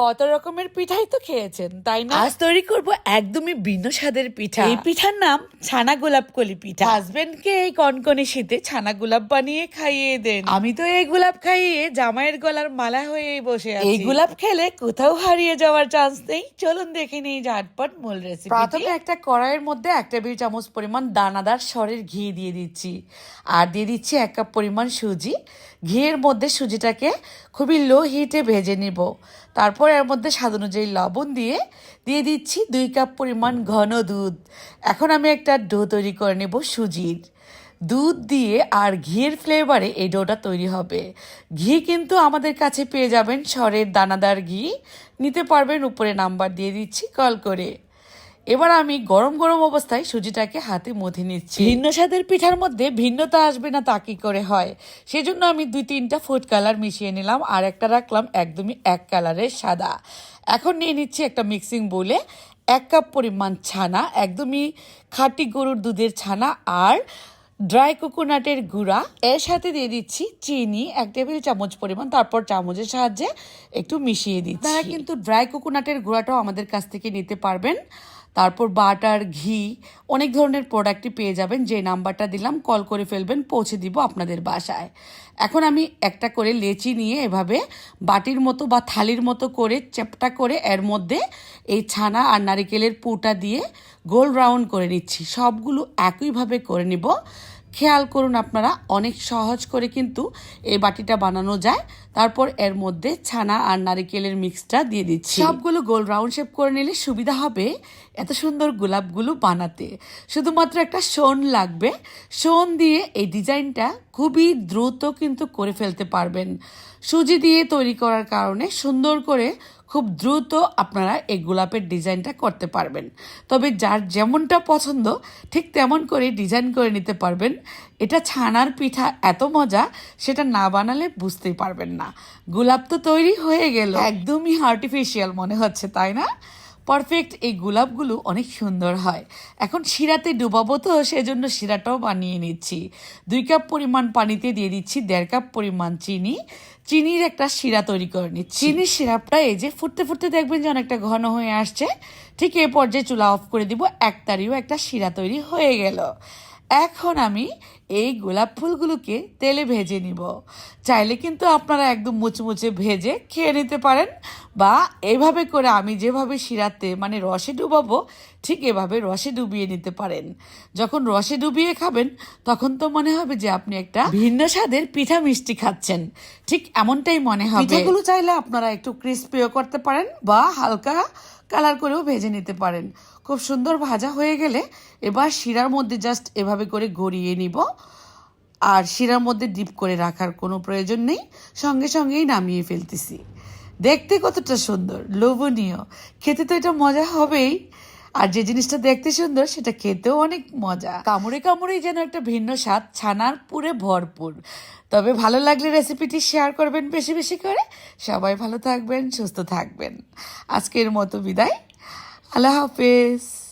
কত রকমের পিঠাই তো খেয়েছেন তাই না? আজ তৈরি করব একদমই ভিন্ন স্বাদের পিঠা। এই পিঠার নাম ছানা গোলাপ কলি পিঠা। হাজবেন্ডকে এই কনকনে শীতে ছানা গোলাপ বানিয়ে খাইয়ে দেন। আমি তো এই গোলাপ খাইয়ে জামাইয়ের গলার মালা হয়েই বসে আছি। এই গোলাপ খেলে কোথাও হারিয়ে যাওয়ার চান্স নেই। চলুন দেখে নিই ঝাটপট মূল রেসিপি প্রথমে একটা কড়াইয়ের মধ্যে এক টেবিল চামচ পরিমাণ দানাদার সরের ঘি দিয়ে দিচ্ছি। আর দিয়ে দিচ্ছি এক কাপ পরিমাণ সুজি। ঘিয়ের মধ্যে সুজিটাকে খুবই লো হিটে ভেজে নিব। তারপর এর মধ্যে স্বাদ অনুযায়ী লবণ দিয়ে দিয়ে দিচ্ছি দুই কাপ পরিমাণ ঘন দুধ। এখন আমি একটা ডো তৈরি করে নেব সুজির। দুধ দিয়ে আর ঘিয়ের ফ্লেভারে এই ডোটা তৈরি হবে। ঘি কিন্তু আমাদের কাছে পেয়ে যাবেন সরের দানাদার ঘি। নিতে পারবেন উপরে নাম্বার দিয়ে দিচ্ছি কল করে। এবার আমি গরম গরম অবস্থায় সুজিটাকে হাতে মথে নিচ্ছি। ভিন্ন স্বাদের পিঠার মধ্যে ভিন্নতা আসবে না তা কি করে হয়? সেজন্য আমি দুই তিনটা ফুড কালার মিশিয়ে নিলাম আর একটা রাখলাম একদমই এক কালারের সাদা। এখন নিয়ে নিচ্ছি একটা মিক্সিং বলে এক কাপ পরিমাণ ছানা একদমই খাঁটি গরুর দুধের ছানা আর ড্রাই কোকোনাটের গুঁড়া। এর সাথে দিয়ে দিচ্ছি চিনি এক টেবিল চামচ পরিমাণ তারপর চামচের সাহায্যে একটু মিশিয়ে দিচ্ছি। তারা কিন্তু ড্রাই কোকোনাটের গুঁড়াটাও আমাদের কাছ থেকে নিতে পারবেন। তারপর বাটার, ঘি, অনেক ধরনের প্রোডাক্টই পেয়ে যাবেন। যে নাম্বারটা দিলাম কল করে ফেলবেন, পৌঁছে দিব আপনাদের বাসায়। এখন আমি একটা করে লেচি নিয়ে এভাবে বাটির মতো বা থালির মতো করে চেপটা করে এর মধ্যে এই ছানা আর নারিকেলের পুটা দিয়ে গোল রাউন্ড করে নিচ্ছি। সবগুলো একইভাবে করে নিব। খেয়াল করুন আপনারা, অনেক সহজ করে কিন্তু এই বাটিটা বানানো যায়। তারপর এর মধ্যে ছানা আর নারিকেলের মিক্সটা দিয়ে দিচ্ছি। সবগুলো গোল রাউন্ড শেপ করে নিলে সুবিধা হবে এত সুন্দর গোলাপগুলো বানাতে। শুধুমাত্র একটা শোন লাগবে। শোন দিয়ে এই ডিজাইনটা খুবই দ্রুত কিন্তু করে ফেলতে পারবেন। সুজি দিয়ে তৈরি করার কারণে সুন্দর করে খুব দ্রুত আপনারা এই গোলাপের ডিজাইনটা করতে পারবেন। তবে যার যেমনটা পছন্দ, ঠিক তেমন করে ডিজাইন করে নিতে পারবেন। এটা ছানার পিঠা এত মজা, সেটা না বানালে বুঝতেই পারবেন না। গোলাপ তো তৈরি হয়ে গেল। একদমই আর্টিফিশিয়াল মনে হচ্ছে, তাই না? পারফেক্ট এই গোলাপগুলো অনেক সুন্দর হয়। এখন শিরাতে ডুবাবো তো, সেজন্য শিরাটাও বানিয়ে নিচ্ছি। দুই কাপ পরিমাণ পানিতে দিয়ে দিচ্ছি দেড় কাপ পরিমাণ চিনি। চিনির একটা শিরা তৈরি করে নিচ্ছি। চিনির সিরাপটা এই যে ফুটতে ফুটতে দেখবেন যে অনেকটা ঘন হয়ে আসছে। ঠিক এ পর্যায়ে চুলা অফ করে দিব। এক তারিও একটা শিরা তৈরি হয়ে গেল। এখন আমি এই গোলাপ ফুলগুলোকে তেলে ভেজে নিব। চাইলে কিন্তু আপনারা একদম মুচমুচে ভেজে খেয়ে নিতে পারেন বা এভাবে করে আমি যেভাবে শিরাতে মানে রসে ডুবাবো, ঠিক এভাবে রসে ডুবিয়ে নিতে পারেন। যখন রসে ডুবিয়ে খাবেন, তখন তো মনে হবে যে আপনি একটা ভিন্ন স্বাদের পিঠা মিষ্টি খাচ্ছেন। ঠিক এমনটাই মনে হবে। পিঠাগুলো চাইলে আপনারা একটু ক্রিস্পিও করতে পারেন বা হালকা কালার করেও ভেজে নিতে পারেন। খুব সুন্দর ভাজা হয়ে গেলে এবার শিরার মধ্যে জাস্ট এভাবে করে গড়িয়ে নিব। আর শিরার মধ্যে ডিপ করে রাখার কোনো প্রয়োজন নেই। সঙ্গে সঙ্গেই নামিয়ে ফেলতেছি। দেখতে কতটা সুন্দর, লোভনীয়। খেতে তো এটা মজা হবেই। আর যে জিনিসটা দেখতে সুন্দর, সেটা খেতেও অনেক মজা। কামড়ে কামড়েই যেন একটা ভিন্ন স্বাদ, ছানার পুরে ভরপুর। তবে ভালো লাগলে রেসিপিটি শেয়ার করবেন বেশি বেশি করে। সবাই ভালো থাকবেন, সুস্থ থাকবেন। আজকের মতো বিদায়। আল্লাহ হাফেজ।